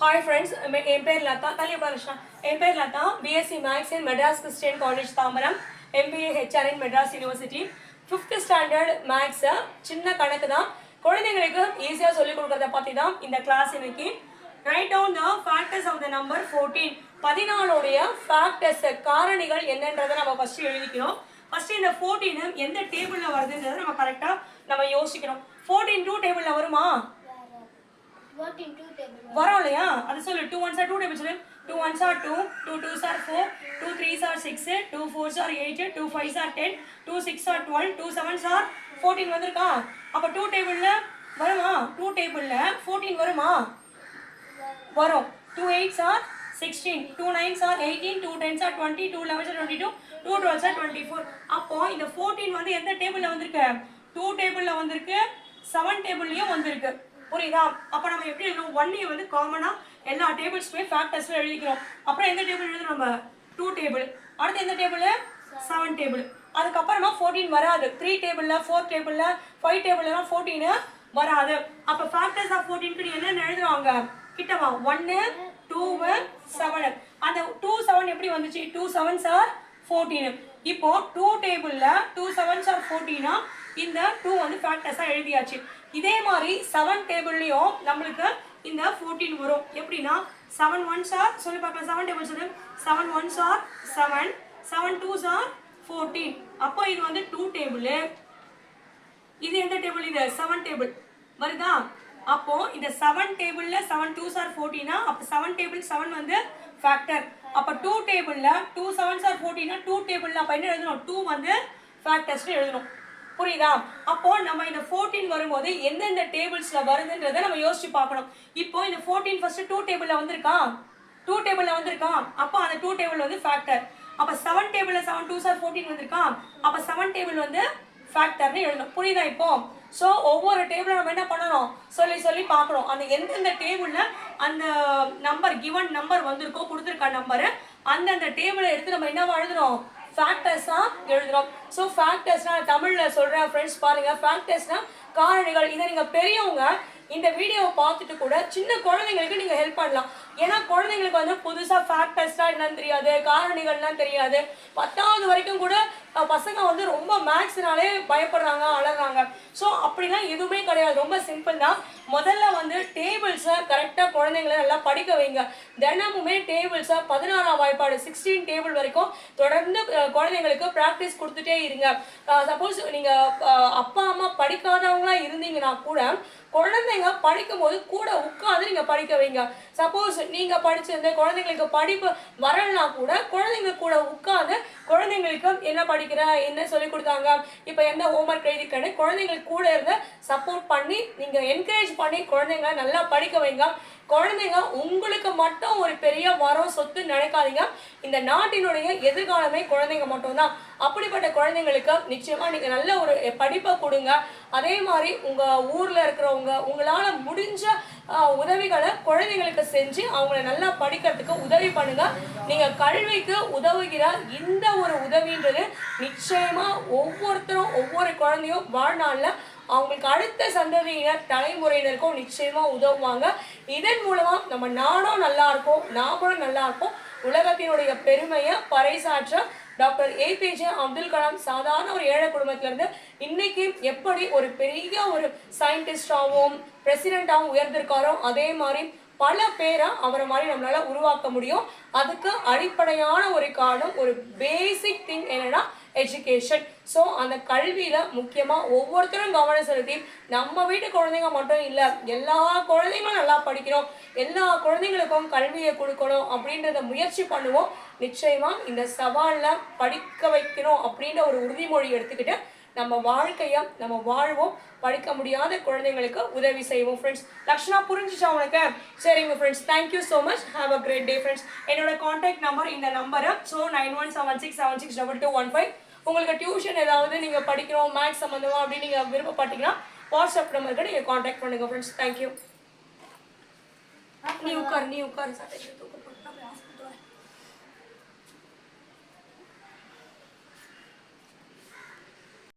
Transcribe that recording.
Hi friends என் பேர் லதா தள்ளி பாருஷா என் பேர் Latha BSc maths in Madras Christian college Tambaram MBA HR in Madras university fifth standard மேக்ஸை சின்ன கணக்கு தான். குழந்தைங்களுக்கு ஈஸியாக சொல்லிக் கொடுக்கறத பற்றி தான் இந்த கிளாஸ் இன்னைக்கு. Right down the factors of the number fourteen பதினாலுடைய factors காரணிகள் என்னன்றதை நம்ம ஃபஸ்ட்டு எழுதிக்கிறோம் ஃபர்ஸ்ட் இந்த ஃபோர்டீன் எந்த டேபிளில் வருதுன்றதை நம்ம கரெக்டாக நம்ம யோசிக்கணும். ஃபோர்டீன் டூ டேபிளில் வருமா? வரோம் இல்லையா? அது சொல்லு. Two ones are two table சொல்லு. Two ones are two two twos are four two threes are six two fours are eight two fives are ten two six are twelve two sevens are fourteen வந்திருக்கா? அப்போ two டேபிளில் வருமா? Two டேபிளில் fourteen வருமா? வரும். Two eights are sixteen two nines are eighteen two tens are twenty two elevens are twenty two two twelves are twenty four அப்போ இந்த fourteen வந்து எந்த டேபிளில் வந்திருக்கு? டூ டேபிளில் வந்திருக்கு. செவன் டேபிள்லேயும் வந்திருக்கு. புரியுதா? அப்போ நம்ம எப்படி எழுதணும்? ஒன்னையும் வந்து காமனாக எல்லா டேபிள்ஸுமே ஃபேக்டர்ஸில் எழுதிக்கிறோம். அப்புறம் எந்த டேபிள் எழுதுறோம் நம்ம? டூ டேபிள் அடுத்து எந்த டேபிள் செவன் டேபிள் அதுக்கப்புறமா ஃபோர்டீன் வராது. த்ரீ டேபிளில் ஃபோர் டேபிளில் ஃபைவ் டேபிள்லாம் ஃபோர்டீனு வராது. அப்போ ஃபேக்டர்ஸ் ஆஃப் ஃபோர்டீனுக்கு நீ என்னென்ன எழுதுவாங்க கிட்டவா ஒன்று டூவு செவனு அந்த டூ செவன் எப்படி வந்துச்சு? டூ செவன்ஸ் ஆர் ஃபோர்டீனு இப்போ டூ டேபிளில் டூ செவன்ஸ் ஆர் ஃபோர்டீனா இந்த டூ வந்து ஃபேக்டர்ஸாக எழுதியாச்சு. இதே மாதிரி செவன் டேபிள்லையும் நம்மளுக்கு இந்த ஃபோர்டீன் வரும். எப்படின்னா செவன் ஒன்ஸ் ஆர் சொல்லி பார்க்கலாம் செவன் டேபிள் சொல்லு seven ones are seven seven twos are fourteen அப்போ இது வந்து டூ டேபிள் இது எந்த டேபிள் இது செவன் டேபிள் வருதா? அப்போ இந்த செவன் டேபிளில் செவன் டூஸ் ஆர் ஃபோர்டீனா அப்போ செவன் டேபிள் செவன் வந்து ஃபேக்டர் அப்போ டூ டேபிளில் டூ செவன்ஸ் ஆர் ஃபோர்டீனா டூ டேபிளில் அப்போ என்ன எழுதணும்? டூ வந்து ஃபேக்டர்ஸ்னு எழுதணும். புரியுதா? அப்போ நம்ம இந்த ஃபோர்டீன் வரும்போது எந்தெந்த டேபிள்ஸ்ல வருதுன்றதை நம்ம யோசிச்சு பார்க்கணும். இப்போ இந்த ஃபோர்டீன் ஃபர்ஸ்ட் டூ டேபிள்ல வந்திருக்கா? டூ டேபிள்ல வந்திருக்கா? அப்போ அந்த டூ டேபிள் வந்து ஃபேக்டர் அப்போ செவன் டேபிள்ல செவன் டூ சார் ஃபோர்டீன் வந்திருக்கா? அப்போ செவன் டேபிள் வந்து ஃபேக்டர்னு எழுதணும். புரியுதா இப்போ? ஸோ ஒவ்வொரு டேபிளும் நம்ம என்ன பண்ணணும்? சொல்லி சொல்லி பார்க்கணும். அந்த எந்தெந்த டேபிளில் அந்த நம்பர் கிவன் நம்பர் வந்திருக்கோ கொடுத்துருக்க நம்பரு அந்தந்த டேபிளை எடுத்து நம்ம என்ன எழுதுறோம் ஃபேக்டர்ஸாக எழுதுறோம். ஸோ ஃபேக்டர்ஸ்னால் தமிழில் சொல்கிறேன் ஃப்ரெண்ட்ஸ் பாருங்கள் ஃபேக்டர்ஸ்னால் காரணிகள். இதை நீங்கள் பெரியவங்க இந்த வீடியோவை பார்த்துட்டு கூட சின்ன குழந்தைங்களுக்கு நீங்கள் ஹெல்ப் பண்ணலாம். ஏன்னா குழந்தைங்களுக்கு வந்து புதுசாக ஃபேக்டர்ஸ்லாம் என்னன்னு தெரியாது காரணிகள்லாம் தெரியாது. பத்தாவது வரைக்கும் கூட பசங்க வந்து ரொம்ப மேக்ஸ்னாலே பயப்படுறாங்க அழறாங்க ஸோ அப்படிலாம் எதுவுமே கிடையாது. ரொம்ப சிம்பிள் தான். முதல்ல வந்து டேபிள்ஸை கரெக்டாக குழந்தைங்களை நல்லா படிக்க வைங்க. தினமுமே டேபிள்ஸை பதினாறாம் வாய்ப்பாடு சிக்ஸ்டீன் டேபிள் வரைக்கும் தொடர்ந்து குழந்தைங்களுக்கு ப்ராக்டிஸ் கொடுத்துட்டே இருங்க. சப்போஸ் நீங்கள் அப்பா அம்மா படிக்காதவங்களாக இருந்தீங்கன்னா கூட குழந்தைங்க படிக்கும் போது கூட உட்காந்து நீங்கள் படிக்க வைங்க. சப்போஸ் நீங்க படிச்சிருந்த குழந்தைங்களுக்கு படிப்பு வரலனா கூட குழந்தைங்க கூட உட்காந்து குழந்தைங்களுக்கு என்ன படிக்கிற என்ன சொல்லி கொடுத்தாங்க இப்போ எந்த ஹோம்ஒர்க் எழுதிக்கன்னு குழந்தைங்களுக்கு கூட இருந்து சப்போர்ட் பண்ணி நீங்க என்கரேஜ் பண்ணி குழந்தைங்க நல்லா படிக்க வைங்க. குழந்தைங்க உங்களுக்கு மட்டும் ஒரு பெரிய வரம் சொத்து நினைக்காதீங்க. இந்த நாட்டினுடைய எதிர்காலமே குழந்தைங்க மட்டும்தான். அப்படிப்பட்ட குழந்தைங்களுக்கு நிச்சயமா நீங்க நல்ல ஒரு படிப்பை கொடுங்க. அதே மாதிரி உங்க ஊர்ல இருக்கிறவங்க உங்களால முடிஞ்ச உதவிகளை குழந்தைங்களுக்கு செஞ்சு அவங்கள நல்லா படிக்கிறதுக்கு உதவி பண்ணுங்க. நீங்க கல்விக்கு உதவுகிற இந்த ஒரு உதவின்றது நிச்சயமா ஒவ்வொருத்தரும் ஒவ்வொரு குழந்தையும் வாழ்நாளில் அவங்களுக்கு அடுத்த சந்ததியினர் தலைமுறையினருக்கும் நிச்சயமா உதவுவாங்க. இதன் மூலமா நம்ம நாடும் நல்லா இருக்கும் நாமளும் நல்லா இருப்போம் உலகத்தினுடைய பெருமையை பறைசாற்ற டாக்டர் ஏபிஜே அப்துல் கலாம் சாதாரண ஒரு ஏழை குடும்பத்திலேருந்து இன்னைக்கு எப்படி ஒரு பெரிய ஒரு சயின்டிஸ்டாகவும் பிரசிடென்டாகவும் உயர்ந்திருக்காரோ அதே மாதிரி பல பேரை அவரை மாதிரி நம்மளால உருவாக்க முடியும். அதுக்கு அடிப்படையான ஒரு காரணம் ஒரு பேசிக் திங் என்னன்னா எஜுகேஷன் ஸோ அந்த கல்வியில் முக்கியமாக ஒவ்வொருத்தரும் கவனம் செலுத்தி நம்ம வீட்டு குழந்தைங்க மட்டும் இல்லை எல்லா குழந்தைங்களும் நல்லா படிக்கணும் எல்லா குழந்தைங்களுக்கும் கல்வியை கொடுக்கணும் அப்படின்றத முயற்சி பண்ணுவோம். நிச்சயமாக இந்த சவாலில் படிக்க வைக்கணும் அப்படின்ற ஒரு உறுதிமொழி எடுத்துக்கிட்டு நம்ம வாழ்க்கையை நம்ம வாழ்வோம். படிக்க முடியாத குழந்தைங்களுக்கு உதவி செய்வோம் ஃப்ரெண்ட்ஸ் லக்ஷனா புரிஞ்சுச்சா உனக்கு சரிங்க friends thank you so much have a great day friends என்னோட காண்டாக்ட் நம்பர் இந்த number so nine one seven six seven six double two one five உங்களுக்கு டியூஷன் ஏதாவது நீங்கள் படிக்கிறோம் மேக்ஸ் சம்மந்தமாக அப்படின்னு நீங்கள் விருப்பப்பட்டீங்கன்னா வாட்ஸ்அப் நம்பருக்கு நீங்கள் காண்டாக்ட் பண்ணுங்கள் ஃப்ரெண்ட்ஸ் தேங்க்யூ நீ உட்கார் நீ உட்கார் சட்டை